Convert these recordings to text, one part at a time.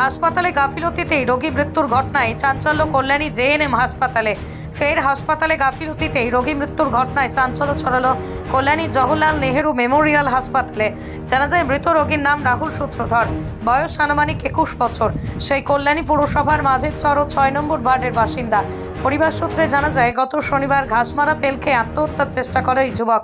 হাসপাতালে গাফিলতিতেই রোগী মৃত্যুর ঘটনায় চাঞ্চল্য কল্যাণী জেএনএম হাসপাতালে। ফের হাসপাতালে গাফিলতিতেই রোগী মৃত্যুর ঘটনায় চাঞ্চল্য ছড়ালো কল্যাণী জওহরলাল নেহেরু মেমোরিয়াল হাসপাতালে। জানা যায়, মৃত রোগীর নাম রাহুল সূত্রধর। বয়স আনুমানিক একুশ বছর। সেই কল্যাণী পুরসভার মাঝের চর ছয় নম্বর ওয়ার্ডের বাসিন্দা। পরিবার সূত্রে জানা যায়, গত শনিবার ঘাসমারা তেল খেয়ে আত্মহত্যার চেষ্টা করে ওই যুবক।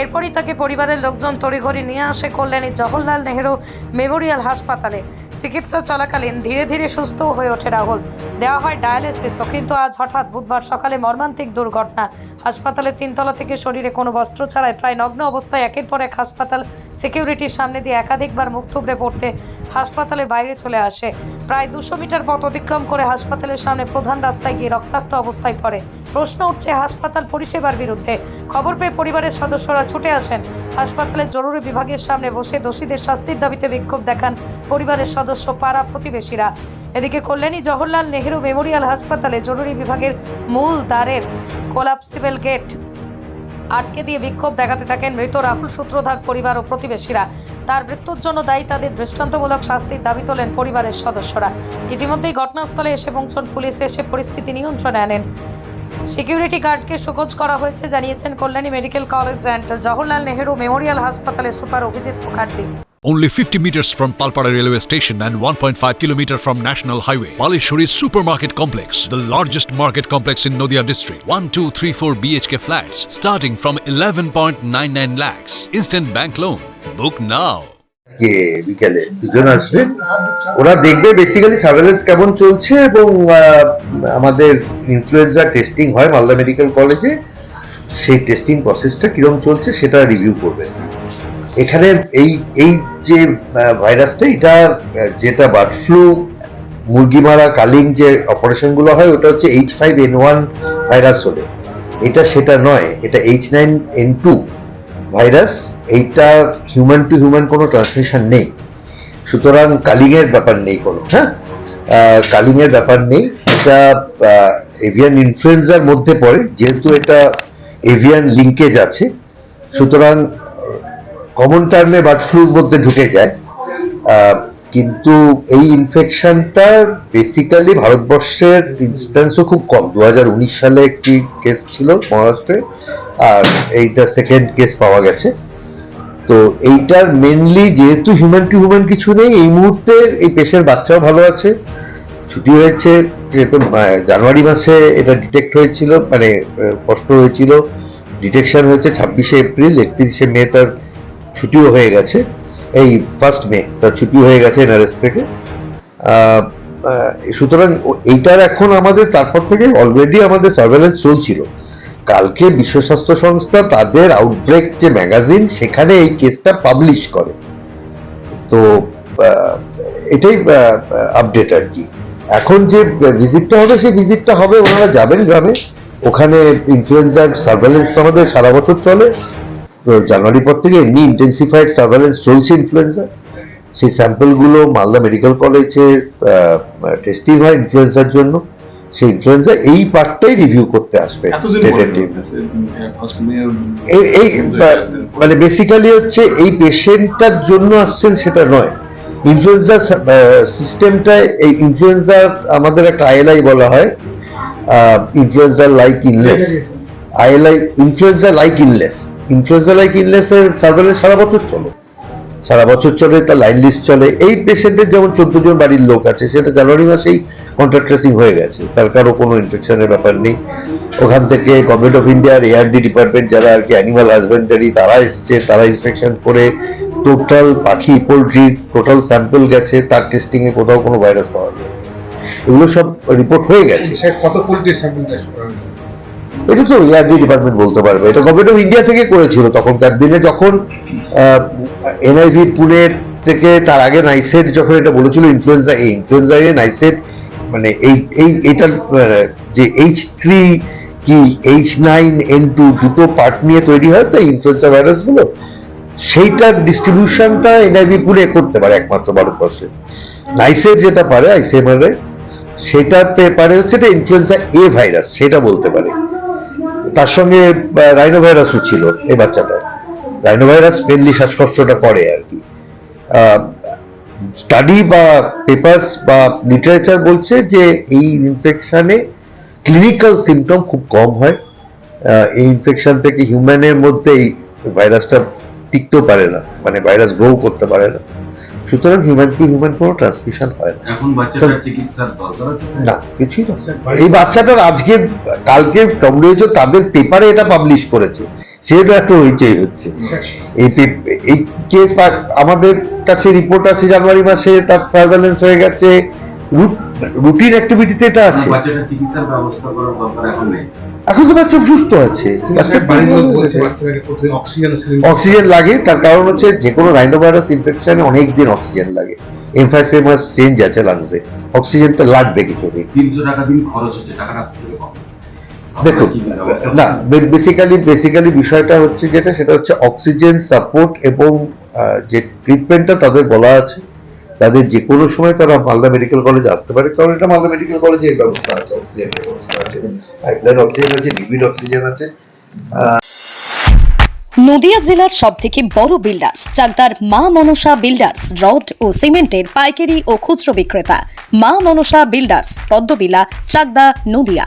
এরপরই তাকে পরিবারের লোকজন তড়িঘড়ি নিয়ে আসে কল্যাণী জওহরলাল নেহেরু মেমোরিয়াল হাসপাতালে। চিকিৎসা চলাকালীন ধীরে ধীরে সুস্থ হয়ে ওঠে রাহুল। দেওয়া হয় ডায়ালিসিসও, কিন্তু আজ হঠাৎ বুধবার সকালে মর্মান্তিক দুর্ঘটনা। হাসপাতালের তিনতলা থেকে শরীরে কোনো বস্ত্র ছাড়াই প্রায় নগ্ন অবস্থায় একের পর এক হাসপাতাল সিকিউরিটির সামনে দিয়ে একাধিকবার মুখ থুবড়ে পড়তে হাসপাতালের বাইরে চলে আসে। প্রায় দুশো মিটার পথ অতিক্রম করে হাসপাতালের সামনে প্রধান রাস্তায় গিয়ে রক্তাক্ত অবস্থায় পড়ে। প্রশ্ন উঠছে, হাসপাতাল পরিষেবার বিরুদ্ধে খবর পেয়ে পরিবারের সদস্যরা ছুটে আসেন। হাসপাতালের জরুরি বিভাগের সামনে বসে দোষীদের শাস্তির দাবিতে বিক্ষোভ দেখান পরিবারের সদস্য পাড়া প্রতিবেশীরা। এদিকে কল্যাণী জওহরলাল নেহেরু মেমোরিয়াল হাসপাতালে জরুরি বিভাগের মূল দ্বারের কোলাপসিবল গেট আটকে দিয়ে বিক্ষোভ দেখাতে থাকেন মৃত রাহুল সূত্রধার পরিবার ও প্রতিবেশীরা। তার মৃত্যুর জন্য দায়ী তাদের দৃষ্টান্তমূলক শাস্তির দাবি তোলেন পরিবারের সদস্যরা। ইতিমধ্যেই ঘটনাস্থলে এসে পৌঁছন পুলিশ এসে পরিস্থিতি নিয়ন্ত্রণে আনেন। সিকিউরিটি গার্ডকে সুকোচ করা হয়েছে, জানিয়েছেন Kalyani medical college and Jawaharlal Nehru memorial হাসপাতালের super Abhijit Mukherjee. Only 50 meters from Palpara railway station and 1.5 kilometer from National Highway. Palishuri Supermarket Complex, the largest market complex in Noida district. 1, 2, 3, 4 BHK flats starting from 11.99 lakhs. Instant bank loan. Book now. আজকে বিকেলে দুজন আসবে ওরা দেখবে basically surveillance কেমন চলছে এবং আমাদের ইনফ্লুয়েঞ্জা টেস্টিং হয় মালদা মেডিকেল কলেজে সেই টেস্টিং প্রসেসটা কীরকম চলছে সেটা রিভিউ করবে এখানে এই এই যে ভাইরাসটা, এটা যেটা বার্ড ফ্লু, মুরগি মারা কালিং যে অপারেশনগুলো হয়, ওটা হচ্ছে H five N one virus হলে। এটা সেটা নয়, এটা H nine N two virus, এইটা হিউম্যান টু হিউম্যান কোনো ট্রান্সমিশন নেই। সুতরাং কালিংয়ের ব্যাপার নেই কোনো হ্যাঁ? কালিংয়ের ব্যাপার নেই, এটা এভিয়ান ইনফ্লুয়েঞ্জার মধ্যে পড়ে, যেহেতু এটা এভিয়ান লিঙ্কেজ আছে, সুতরাং কমন টার্মে বার্ড ফ্লুর মধ্যে ঢুকে যায়। কিন্তু এই ইনফেকশনটা বেসিক্যালি ভারতবর্ষের ইনস্ট্যান্সও খুব কম। দু হাজার উনিশ সালে একটি কেস ছিল মহারাষ্ট্রে, আর এইটা সেকেন্ড কেস পাওয়া গেছে। তো এইটার মেনলি যেহেতু হিউম্যান টু হিউম্যান কিছু নেই, এই মুহূর্তে এই পেশের বাচ্চাও ভালো আছে। ছুটি হয়েছে, যেহেতু জানুয়ারি মাসে এটা ডিটেক্ট হয়েছিল মানে কষ্ট হয়েছিল। ডিটেকশন হয়েছে ছাব্বিশে এপ্রিল, একত্রিশে মে তার ছুটিও হয়ে গেছে। এই ফার্স্ট মে তার ছুটি হয়ে গেছে এনআরএস থেকে। সুতরাং এইটার এখন আমাদের, তারপর থেকে অলরেডি আমাদের সার্ভেলেন্স চলছিল। কালকে বিশ্ব স্বাস্থ্য সংস্থা তাদের আউটব্রেক যে ম্যাগাজিন সেখানে এই কেসটা পাবলিশ করে। তো এটাই আপডেট আর কি। এখন যে ভিজিটটা হবে, সেই ভিজিটটা হবে, ওনারা যাবেন গ্রামে। ওখানে ইনফ্লুয়েঞ্জার সার্ভেলেন্স আমাদের সারা বছর চলে। তো জানুয়ারি পর থেকে এমনি ইন্টেন্সিফাইড সার্ভেলেন্স চলছে ইনফ্লুয়েঞ্জা সেই স্যাম্পলগুলো মালদা মেডিকেল কলেজে টেস্টিং হয় ইনফ্লুয়েঞ্জার জন্য। সেই ইনফ্লুয়েঞ্জা এই পার্টটাই রিভিউ করতে আসবে এই এই মানে বেসিক্যালি হচ্ছে এই পেশেন্টটার জন্য আসছেন সেটা নয়। ইনফ্লুয়েঞ্জা সিস্টেমটায় এই ইনফ্লুয়েঞ্জা আমাদের একটা আইএলআই বলা হয়। ইনফ্লুয়েঞ্জা লাইক ইনলেস ILI influenza like ইনলেস influenza like ইনলেসের surveillance সারা বছর চলে। সারা বছর চলে, তার লাইন লিস্ট চলে। এই পেশেন্টের যেমন চোদ্দ জন বাড়ির লোক আছে, সেটা জানুয়ারি মাসেই কন্ট্যাক্ট ট্রেসিং হয়ে গেছে। তার কারও কোনো ইনফেকশনের ব্যাপার নেই। ওখান থেকে গভর্নমেন্ট অফ ইন্ডিয়ার এআরডি ডিপার্টমেন্ট যারা আর কি অ্যানিমাল হাজবেন্ডারি তারা এসছে, তারা ইন্সপেকশন করে। টোটাল পাখি পোলট্রি টোটাল স্যাম্পল গেছে। তার টেস্টিং এ কোথাও কোনো ভাইরাস পাওয়া যায় এগুলো সব রিপোর্ট হয়ে গেছে। কত পোল্ট্রি স্যাম্পল টেস্ট করা? এটা তো এআরডি ডিপার্টমেন্ট বলতে পারবে। এটা গভর্নমেন্ট অফ ইন্ডিয়া থেকে করেছিল তখনকার দিনে যখন এনআইভি পুনের থেকে তার আগে নাইসেট যখন এটা বলেছিল ইনফ্লুয়েঞ্জা এ ইনফ্লুয়েঞ্জা এ নাইসেট মানে এই এই, এটার যে এইচ থ্রি কি এইচ নাইন এন টু দুটো পার্ট নিয়ে তৈরি হয় তো ইনফ্লুয়েঞ্জা ভাইরাসগুলো সেইটার ডিস্ট্রিবিউশনটা এনআইভি পুরে করতে পারে একমাত্র ভারতবর্ষে। নাইসেট যেটা পারে আইসিএমআর সেটাতে পারে হচ্ছে এটা ইনফ্লুয়েঞ্জা এ ভাইরাস সেটা বলতে পারে। তার সঙ্গে রাইনো ভাইরাসও ছিল এই বাচ্চাটার। রাইনো ভাইরাস মেনলি শ্বাসকষ্টটা করে আর কি। স্টাডি বা পেপার্স বা লিটারেচার বলছে যে এই ইনফেকশানে ক্লিনিক্যাল সিমটম খুব কম হয়। এই ইনফেকশন থেকে হিউম্যানের মধ্যে এই ভাইরাসটা টিকতেও পারে না মানে ভাইরাস গ্রো করতে পারে না। সুতরাং হিউম্যান টু হিউম্যান কোনো ট্রান্সমিশন হয় না। এখন বাচ্চাটার চিকিৎসার দরকার না কিছুই না এই বাচ্চাটার আজকে কালকে ডব্লিউএইচও তাদের পেপারে এটা পাবলিশ করেছে। সেটা এত হইচই হচ্ছে। এই পে- এই কেস আমাদের কাছে রিপোর্ট আছে জানুয়ারি মাসে তার সার্ভেলেন্স হয়ে গেছে। রুটিন অ্যাক্টিভিটিতে এটা আছে। বাচ্চাটার চিকিৎসার ব্যবস্থা করার দরকার এখন নেই। এখন তো বাচ্চা সুস্থ আছে। অক্সিজেন লাগে তার কারণ হচ্ছে যে কোনো রাইনোভাইরাস ইনফেকশনে অনেক দিন অক্সিজেন লাগে। এমফাইসেমাস চেঞ্জ আছে লাংসে অক্সিজেনটা লাগবে কিছুদিন। তিনশো টাকা দিন খরচ হচ্ছে টাকাটা দেখুন না বেসিক্যালি বেসিক্যালি বিষয়টা হচ্ছে যেটা সেটা হচ্ছে অক্সিজেন সাপোর্ট এবং যে ট্রিটমেন্টটা তাদের বলা আছে তাদের যে কোনো সময় তারা মালদা মেডিকেল কলেজে আসতে পারে, কারণ এটা মালদা মেডিকেল কলেজে এই ব্যবস্থা আছে অক্সিজেনের ব্যবস্থা আছে পাইপলাইন অক্সিজেন আছে, লিকুইড অক্সিজেন আছে। নদিয়া জেলার সব থেকে বড় বিল্ডার্স চাকদার মা মনসা বিল্ডার্স রড ও সিমেন্টের পাইকারি ও খুচরো বিক্রেতা। মা মনসা বিল্ডার্স পদ্মবিলা, চাকদা, নদিয়া।